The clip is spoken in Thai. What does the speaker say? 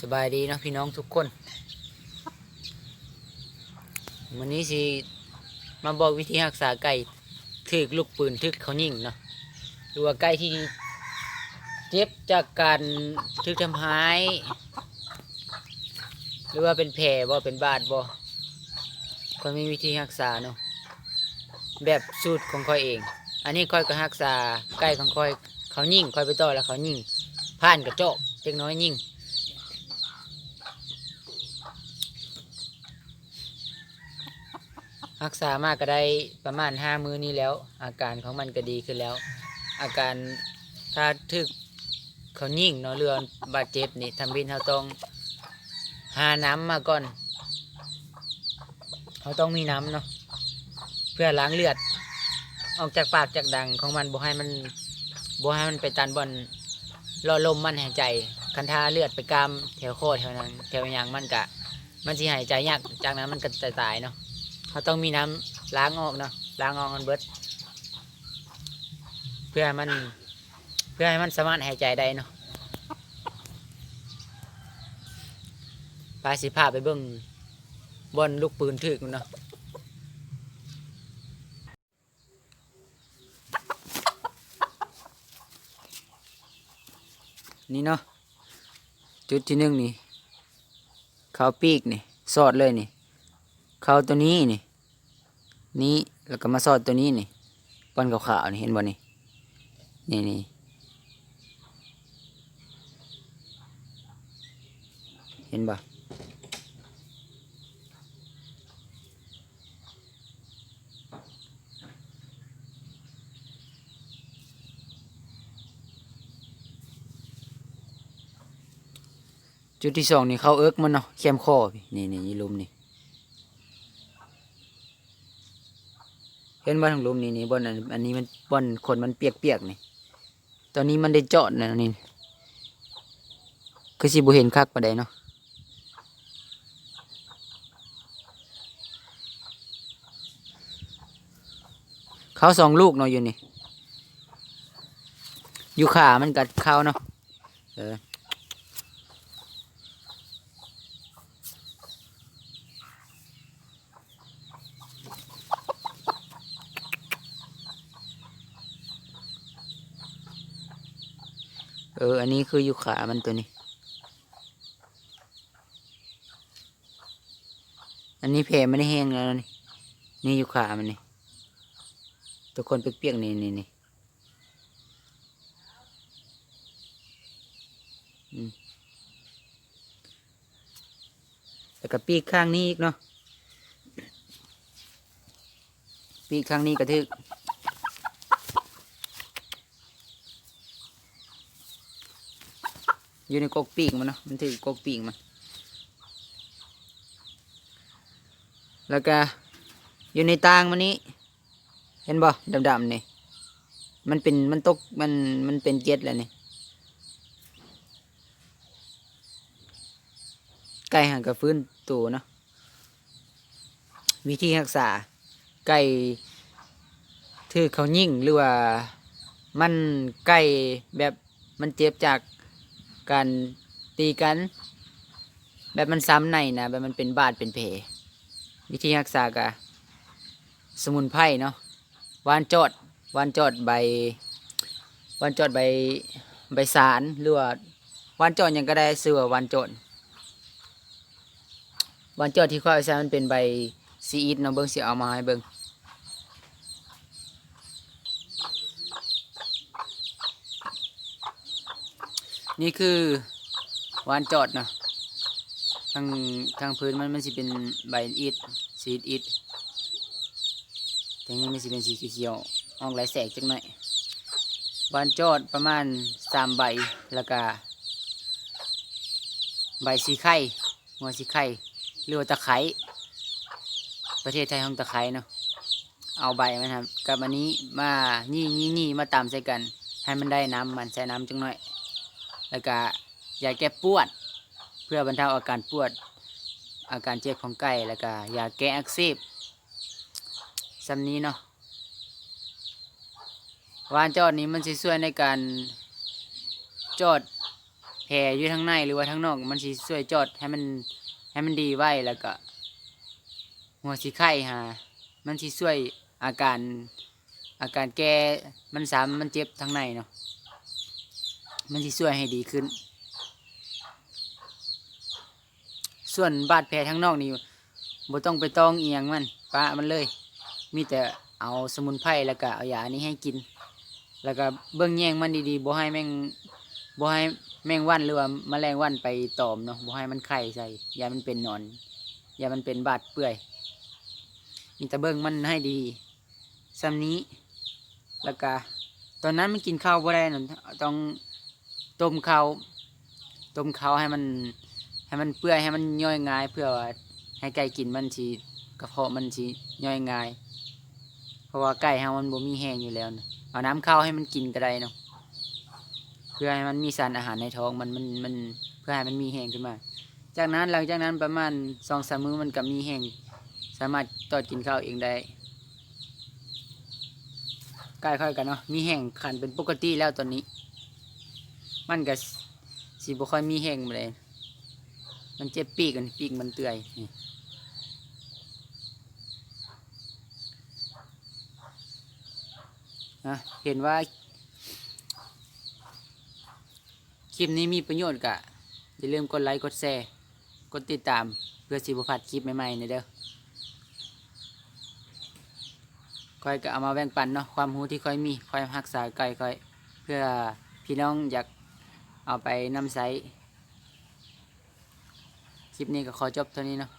สบายดีนะพี่น้องทุกคนวันนี้สิมาบอกวิธีรักษาไก่ถึกลูกปืนถึกเขายิงเนาะหรือว่าไก่ที่เจ็บจากการถึกทำร้ายหรือว่าเป็นแผลบ่เป็นบาดบ่ก็มีวิธีรักษาเนาะแบบสูตรของค่อยเอง อันนี้ค่อยก็รักษาไก่ของค่อยเขายิงค่อยไปต่อแล้วเขายิงผ่านกระจกเล็กน้อยยิง รักษามากก็ได้ประมาณห้ามื้อนี้แล้ว อาการของมันก็ดีขึ้นแล้ว อาการถ้าถึกเขายิ่งเนาะเรือบาดเจ็บนี่ทำบินเขาต้องหาน้ำมาก่อนเขาต้องมีน้ำเนาะเพื่อล้างเลือด ออกจากปากจากดังของมันบ่ให้มันบ่ให้มันไปตันบอนรอลมมันหายใจ คันทาเลือดไปกามแถวโคอแถวนั้นแถวยางมันกะ มันสิหายใจยากจากนั้นมันก็จะตายเนาะ เขาต้องมีน้ำล้างออกเนาะล้างออกมันเบิด เพื่อให้มัน เพื่อให้มันสามารถหายใจได้เนาะไปสิพาไปเบิ่งบอนลูกปืนถึกเนาะนี่เนาะจุดที่หนึ่งนี่เขาปีกนี่ สอดเลยนี่ เข้าตัวนี้นี่ นี่แล้วก็มาสอดตัวนี้นี่ป้อนขาวๆนี่เห็นบ่นี่นี่นี่เห็นบ่จุดที่สองนี่เข้าเอิกมันเนาะเข้มคอพี่นี่นี่นี่ลุมนี่ เห็นบ่ทางลุมนี่นี่บอนอันอันนี้มันบอนคนมันเปียกๆนี่ ตอนนี้มันได้เจาะนะนี่คือสิบ่เห็นคักปานใดเนาะเขาสองลูกเนาะอยู่นี่ อยู่ขามันกัดเขาเนาะเออ ออ อันนี้คืออยู่ขามันตัวนี้ อันนี้แผลไม่ได้แห้งแล้วนี่ นี่อยู่ขามันนี่ตัวคนเปียกๆนี่นี่นี่แล้วก็ปีกข้างนี้อีกเนาะปีกข้างนี้กระทึก อยู่ในกกปีกมันเนาะมันถือกกปีกมันแล้วก็อยู่ในตางมันนี้ เห็นบ่ดำๆนี่มันเป็นมันตกมันมันเป็นเจ็ดแล้วนี่ไก่ห่างกับฟื้นตัวเนาะวิธีรักษาไก่ถือเขายิ่งหรือว่ามันไก่แบบมันเจ็บจาก การตีกัน แบบมันซ้ำในนะแบบมันเป็นบาดเป็นแผลวิธีรักษากะสมุนไพรเนาะวานจอดวานจอดใบวานจอดใบใบสารหรือว่าวานจอดยังก็ได้ซื้อว่าวานจอดวานจอดที่ข้อยเอาใช้มันเป็นใบซีอิดเนาะเบิ่งสิเอามาให้เบิ่ง นี่คือวานจอดเนาะทางทางพื้นมันมันสิเป็นใบอิดซีอิดทางนี้มันสิเป็นสีเขียวๆออกหลายแสกจังหน่อยวานจอดประมาณสามใบแล้วก็ใบสีไข่หัวสีไข่หรือว่าตะไคร้ประเทศไทยของตะไคร้เนาะเอาใบมันครับกับอันนี้มานี่นี่นี่มาตามใส่กัน ให้มันได้น้ำมันใส่น้ำจังหน่อย แล้วก็ยาแก้ปวด เพื่อบรรเทาอาการปวด อาการเจ็บของไก่แล้วก็ยาแก้อักเสบสำนี้เนาะวานจอดนี้มันสิช่วยในการจอดแผลอยู่ทั้งในหรือว่าทั้งนอก มันสิช่วยจอดให้มันให้มันดีไว้แล้วก็ หัวสิไข้หามันสิช่วยอาการอาการแก้มันสามมันเจ็บทั้งในเนาะ มันสิช่วยให้ดีขึ้น ส่วนบาดแผลทั้งนอกนี่บ่ต้องไปต้องเอียงมันปะมันเลย มีแต่เอาสมุนไพรแล้วก็เอายานี้ให้กิน แล้วก็เบิ่งแย่งมันดีๆบ่ให้แมงบ่ให้แมงวันหรือว่าแมลงวันไปตอมเนาะบ่ให้มันไข่ใส่ยามันเป็นนอนยามันเป็นบาดเปื่อยมีแต่เบิ่งมันให้ดีซ้ำนี้แล้วก็ตอนนั้นมันกินข้าวบ่ได้นั่นต้อง ต้มข้าวต้มข้าวให้มัน ให้มันเปื่อยให้มันย่อยง่าย เพื่อว่าให้ไก่กินมันสิกระเพาะมันสิย่อยง่าย เพราะว่าไก่เฮามันบ่มีแห้งอยู่แล้วนะเอาน้ำข้าวให้มันกินก็ได้เนาะเพื่อให้มันมีสารอาหารในท้องมันมันมันเพื่อให้มันมีแห้งขึ้นมา จากนั้นหลังจากนั้นประมาณสองสามมื้อมันก็มีแห้งสามารถตอดกินข้าวเองได้ใกล้ค่อยกันเนาะมีแห้งขันเป็นปกติแล้วตอนนี้ มันก็สิบ่ค่อยมีแห้งเลย มันเจ็บปีกกันปีกมันเตื่อยนี่นะเห็นว่าคลิปนี้มีประโยชน์กะอย่าลืมกดไลค์กดแชร์กดติดตามเพื่อสิบพลาดคลิปใหม่ๆนะเด้อคอยก็เอามาแบ่งปันเนาะความรู้ที่ค่อยมีคอยรักษาไก่คอย เพื่อพี่น้องอยาก เอาไปน้ำใสคลิปนี้ก็ขอจบเท่านี้เนาะ